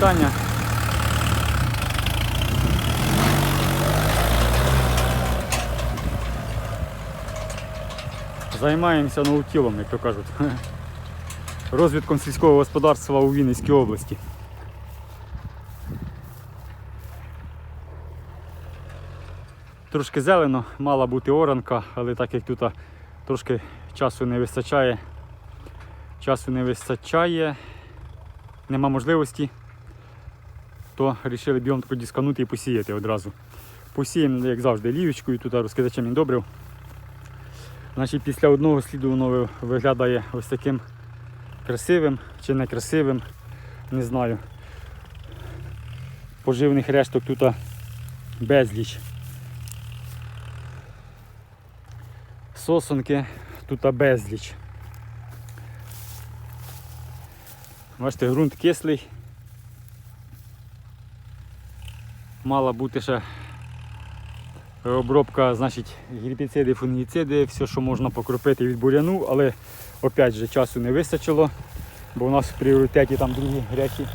вам. Займаємося наутілом, як то кажуть. Розвитком сільського господарства у Вінницькій області. Трошки зелено, мала бути оранка, але так як тут трошки часу не вистачає, часу не вистачає, нема можливості, то вирішили бігом тако дісканути і посіяти одразу. Посіємо, як завжди, лівочкою, тут розкидачем він добрив. Значить, після одного сліду воно виглядає ось таким красивим чи некрасивим, не знаю. Поживних решток тут безліч. Сосонки тут безліч. Бачите, ґрунт кислий. Мала бути ще обробка, значить, гербіциди, фунгіциди, все, що можна покропити від буряну, але опять же часу не вистачило, бо у нас в пріоритеті там другі речі.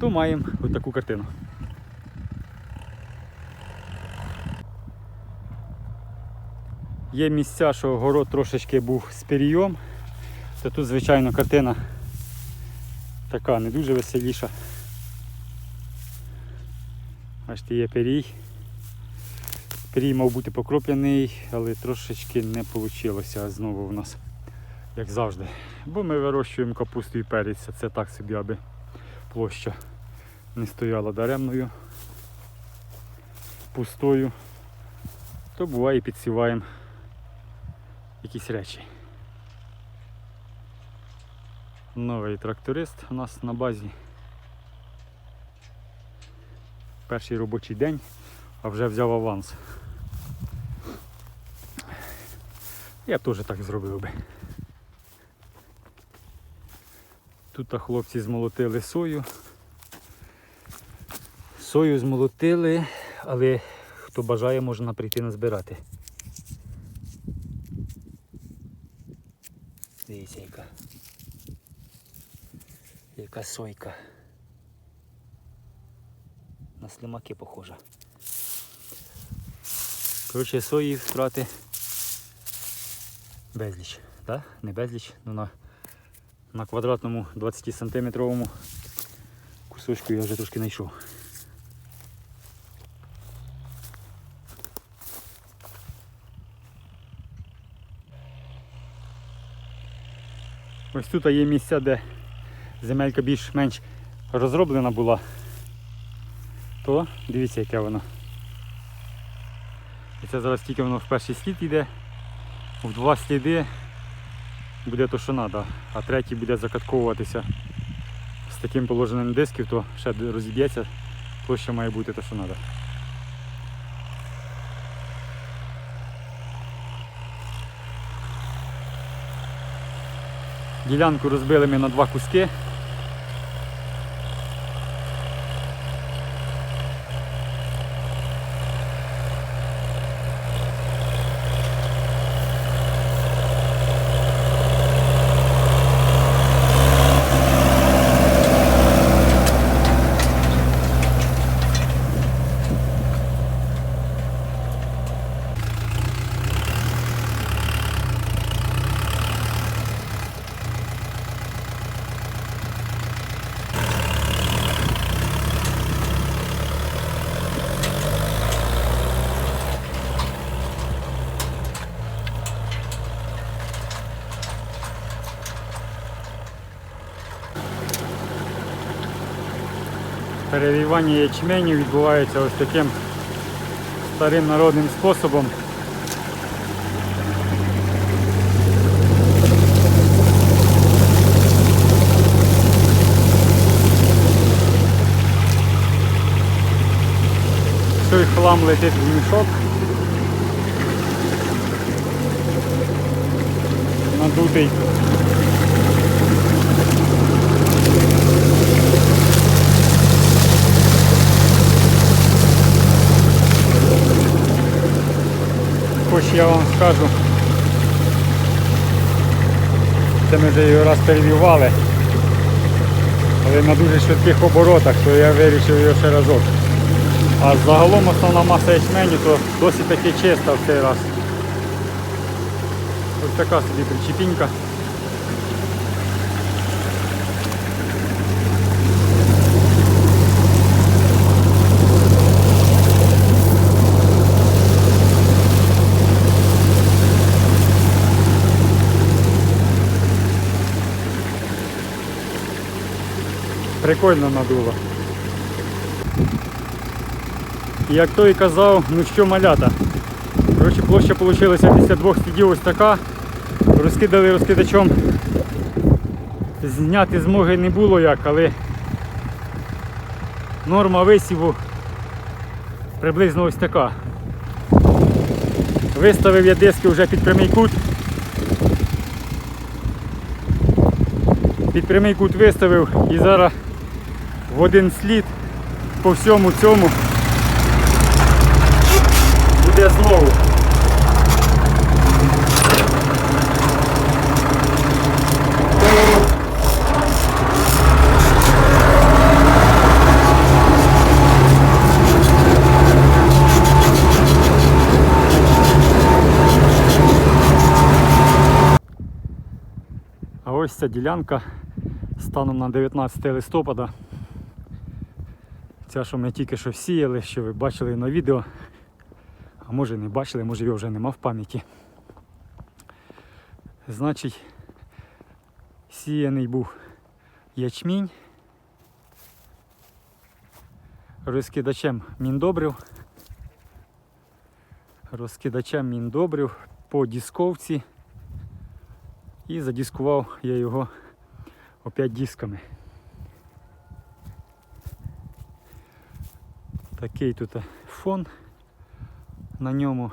То маємо ось таку картину. Є місця, що город трошечки був з пір'йом, то тут, звичайно, картина така не дуже веселіша. Бачите, є пирій. Пирій мав бути покроплений, але трошечки не вийшло знову в нас, як завжди. Бо ми вирощуємо капусту і перець, це так собі, аби площа не стояла даремною, пустою. То буває підсіваємо якісь речі. Новий тракторист у нас на базі. Перший робочий день, а вже взяв аванс. Я теж так зробив би. Тут хлопці змолотили сою. Сою змолотили, але хто бажає, можна прийти назбирати. Дивіться яка. Яка сойка. На слимаки похожа. Коротше, сої втрати безліч. Да? Не безліч, ну на, на квадратному 20 сантиметровому кусочку я вже трошки знайшов. Ось тут є місця, де земелька більш-менш розроблена була, то дивіться, яке воно. І це зараз тільки воно в перший слід йде, в два сліди буде то, що треба, а третій буде закатковуватися з таким положенням дисків, то ще розіб'ється, площа має бути то, що треба. Ділянку розбили ми на два куски. Перевівання ячменю відбувається ось таким старим народним способом. Той хлам летить в мішок. Надутий. Хоч я вам скажу, це ми вже його раз перевівали. Але на дуже швидких оборотах, то я вирішив його ще разок. А загалом основна маса ячменю то досить таки чиста в цей раз. Ось така собі причепінька. Прикольно надуло. Як той казав, ну що малята. Коротше, площа вийшла після двох слідів ось така. Розкидали розкидачом. Зняти змоги не було як, але норма висіву приблизно ось така. Виставив я диски вже під прямий кут. Під прямий кут виставив і зараз в один слід по всьому цьому буде знову. Ось ця ділянка станом на 19 листопада. Ця, що ми тільки що сіяли, що ви бачили на відео. А може не бачили, може його вже нема в пам'яті. Значить, сіяний був ячмінь. Розкидачем міндобрив. Розкидачем міндобрив по дісковці. І задіскував я його опять дисками. Такий тут фон на ньому.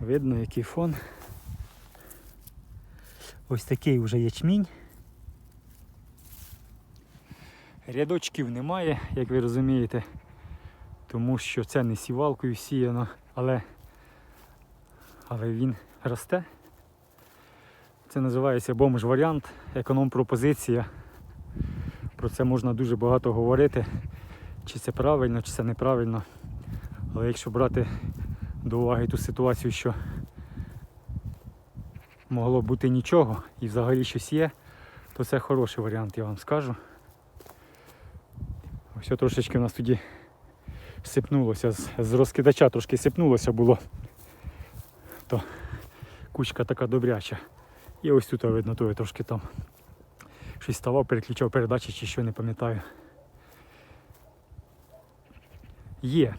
Видно який фон. Ось такий вже ячмінь. Рядочків немає, як ви розумієте, тому що це не сівалкою сіяно, але, але він росте. Це називається бомж варіант, економ-пропозиція. Про це можна дуже багато говорити, чи це правильно, чи це неправильно. Але якщо брати до уваги ту ситуацію, що могло бути нічого і взагалі щось є, то це хороший варіант, я вам скажу. Ось трошечки у нас тоді сипнулося, з, з розкидача трошки сипнулося було, то кучка така добряча. І ось тут видно, то я трошки там щось ставав, переключав передачі чи що, не пам'ятаю. Є.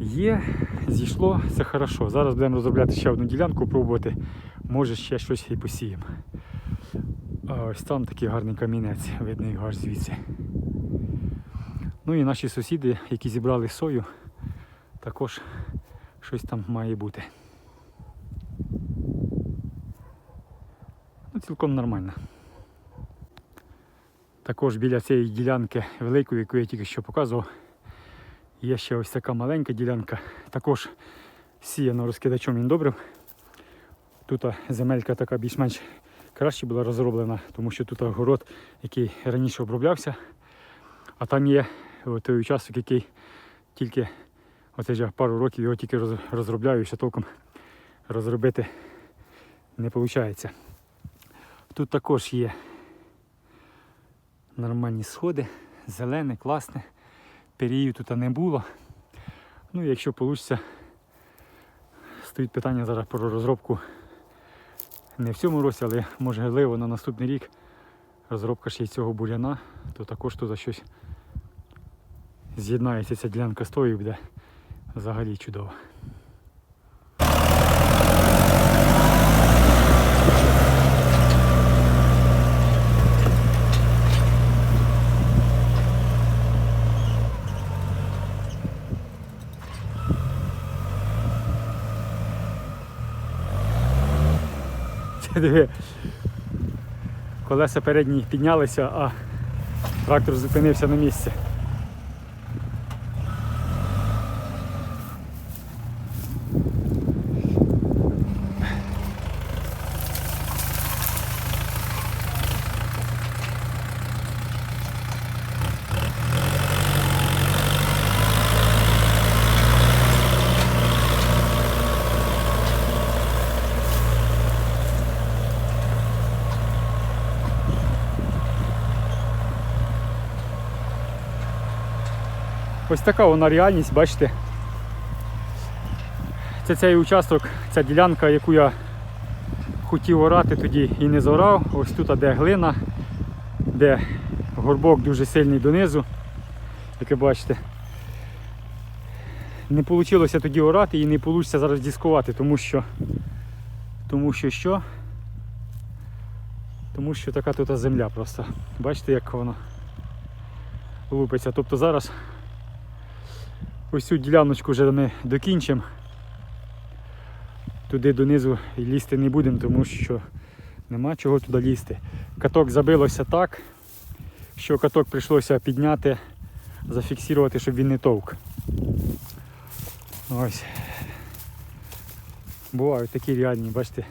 Є, зійшло, це хорошо. Зараз будемо розробляти ще одну ділянку, пробувати. Може ще щось і посіємо. Ось там такий гарний камінець, видно його аж звідси. Ну і наші сусіди, які зібрали сою, також щось там має бути. Ну, цілком нормально. Також біля цієї ділянки великої, яку я тільки що показував, є ще ось така маленька ділянка. Також сіяно розкидачом індобрив. Тут земелька така більш-менш краще була розроблена, тому що тут город, який раніше оброблявся. А там є той участок, який тільки оце вже пару років його тільки розробляю і ще толком розробити не виходить. Тут також є нормальні сходи, зелене, класне. Перію тут не було. Ну якщо вийде, стоїть питання зараз про розробку не в цьому році, але можливо на наступний рік розробка ще й цього буряна, то також тут щось з'єднається ця ділянка з тою буде взагалі чудово. Диви. Колеса передні піднялися, а трактор зупинився на місці. Ось така вона реальність, бачите. Це цей участок, ця ділянка, яку я хотів орати тоді і не зорав. Ось тут де глина, де горбок дуже сильний донизу, як ви бачите. Не вийшло тоді орати і не вийде зараз дискувати, тому що тому що що? Тому що така тут земля просто. Бачите, як воно лупиться. Тобто зараз ось цю діляночку вже ми докінчимо. Туди донизу лізти не будемо, тому що нема чого туди лізти. Каток забилося так, що каток прийшлося підняти, зафіксувати, щоб він не товк. Ось. Бувають такі реальні, бачите.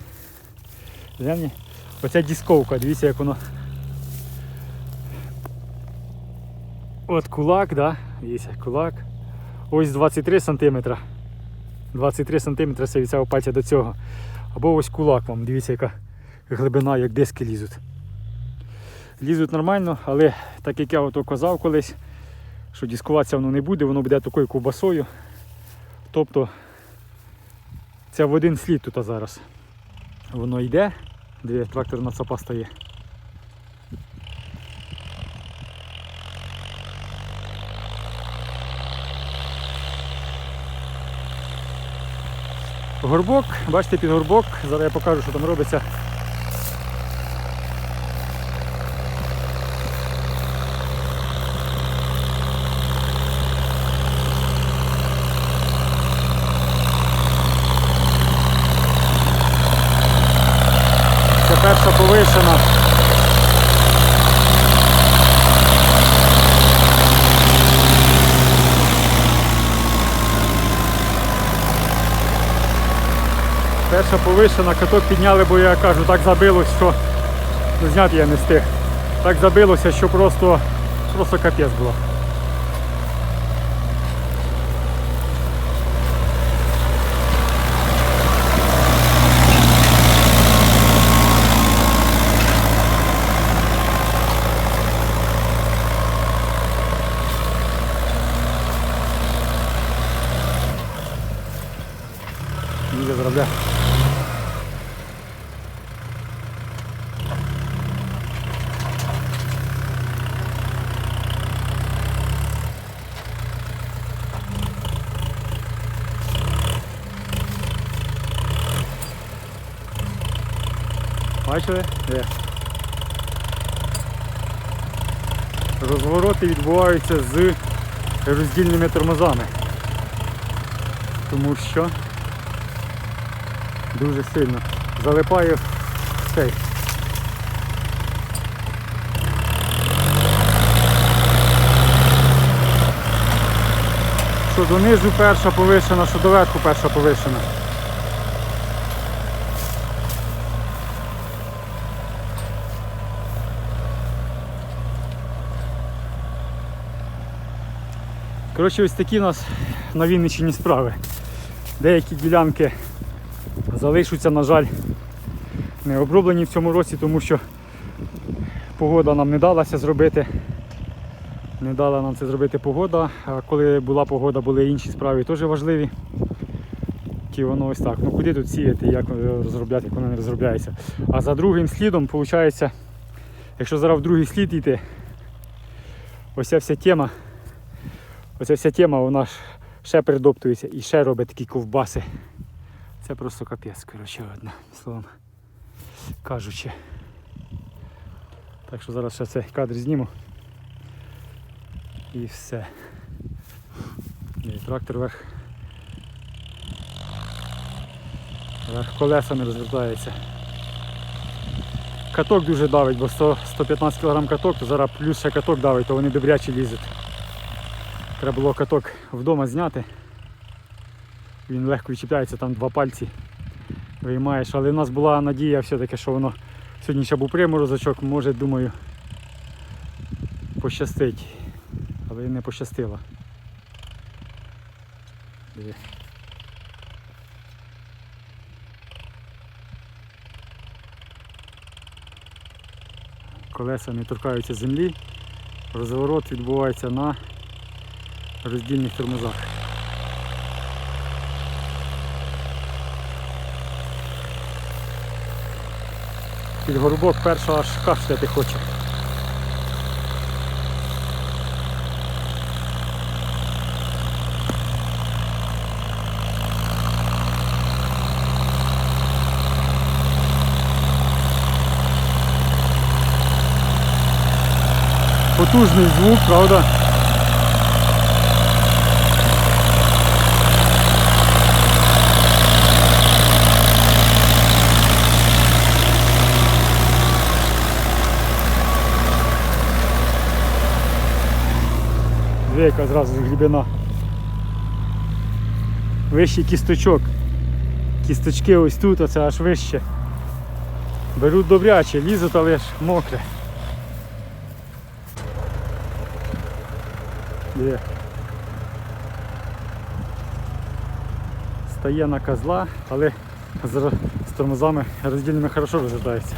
Реальні. Оця дисковка, дивіться як воно. От кулак, да? Дивіться, кулак. Ось 23 см. 23 см це від цього пальця до цього. Або ось кулак вам, дивіться, яка глибина, як диски лізуть. Лізуть нормально, але так як я ото казав колись, що дискуватися воно не буде, воно буде такою ковбасою. Тобто це в один слід тут зараз. Воно йде, де трактор на цапа стає. Горбок, бачите, під горбок, зараз я покажу, що там робиться. Це перша повишена. Перша повишена, каток підняли, бо я кажу, так забилось, що ну, зняти я не встиг. Так забилося, що просто, просто капець було. Їде заробляє. Бачили? Де? Розвороти відбуваються з роздільними тормозами. Тому що дуже сильно залипає цей. Що донизу перша повишена, що доверху перша повишена. Коротше, ось такі у нас на Вінниччині справи. Деякі ділянки залишаться, на жаль, не оброблені в цьому році, тому що погода нам не далася зробити. Не дала нам це зробити погода. А коли була погода, були інші справи теж важливі. Ті воно ось так. Ну куди тут сіяти, як розробляти, як воно не розробляється. А за другим слідом, виходить, якщо зараз в другий слід йти, ось ця вся тема, оця вся тема, вона ще придоптується і ще робить такі ковбаси. Це просто капець, коротше, одним словом кажучи. Так що зараз ще цей кадр зніму. І все. І трактор верх. Верх колеса не розвертається. Каток дуже давить, бо 100, 115 кг каток, то зараз плюс ще каток давить, то вони добряче лізуть. Треба було каток вдома зняти. Він легко відчіпляється, там два пальці виймаєш. Але в нас була надія все-таки, що воно сьогодні ще був приморозочок, може, думаю, пощастить. Але не пощастило. Колеса не торкаються землі, розворот відбувається на роздільних тормозах. Під горбок перша аж кашляти хоче. Потужний звук, правда? Дві яка зразу глибина. Вищий кісточок. Кісточки ось тут, оце аж вище. Беруть добряче, лізуть, але ж мокре. Є. Стає на козла, але з, тормозами роздільними хорошо розглядається.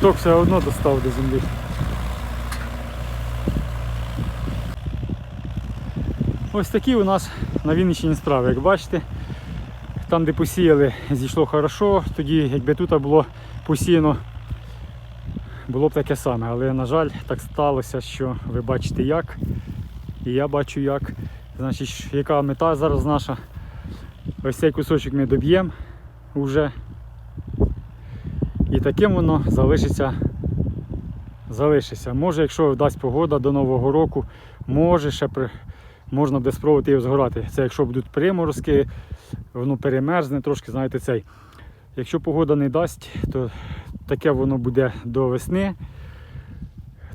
Каток все одно достав до землі. Ось такі у нас на Вінниччині справи, як бачите. Там, де посіяли, зійшло хорошо, тоді якби тут було посіяно, було б таке саме. Але, на жаль, так сталося, що ви бачите як. І я бачу як. Значить, яка мета зараз наша? Ось цей кусочок ми доб'ємо вже. Таким воно залишиться. Залишиться. Може, якщо вдасть погода до Нового року, може ще при... можна буде спробувати його згорати. Це якщо будуть приморозки, воно перемерзне трошки, знаєте, цей. Якщо погода не дасть, то таке воно буде до весни.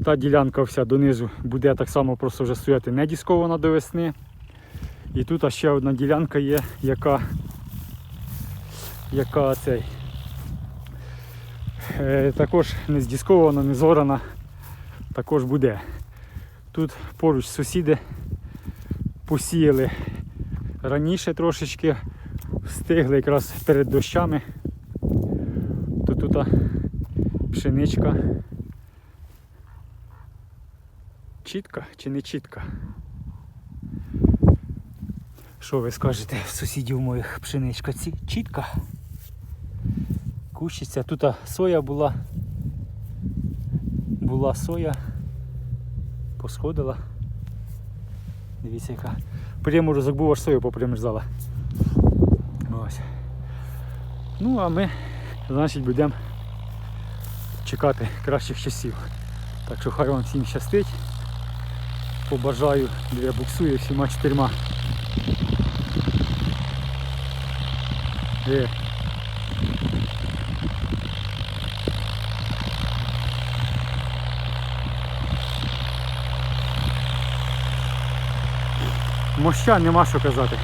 Та ділянка вся донизу буде так само просто вже стояти не діскована до весни. І тут ще одна ділянка є, яка, яка цей. Е, також не здіскована, не зорана, також буде. Тут поруч сусіди посіяли раніше трошечки, встигли якраз перед дощами. То тут пшеничка. Чітка чи не чітка? Що ви скажете, сусідів моїх пшеничка ці чітка? Кущиться. Тут соя була. Була соя. Посходила. Дивіться яка. Приморозок був аж сою попримерзала. Ось. Ну а ми, значить, будемо чекати кращих часів. Так що хай вам всім щастить. Побажаю, де я буксую всіма чотирма. Є. Моща нема що казати.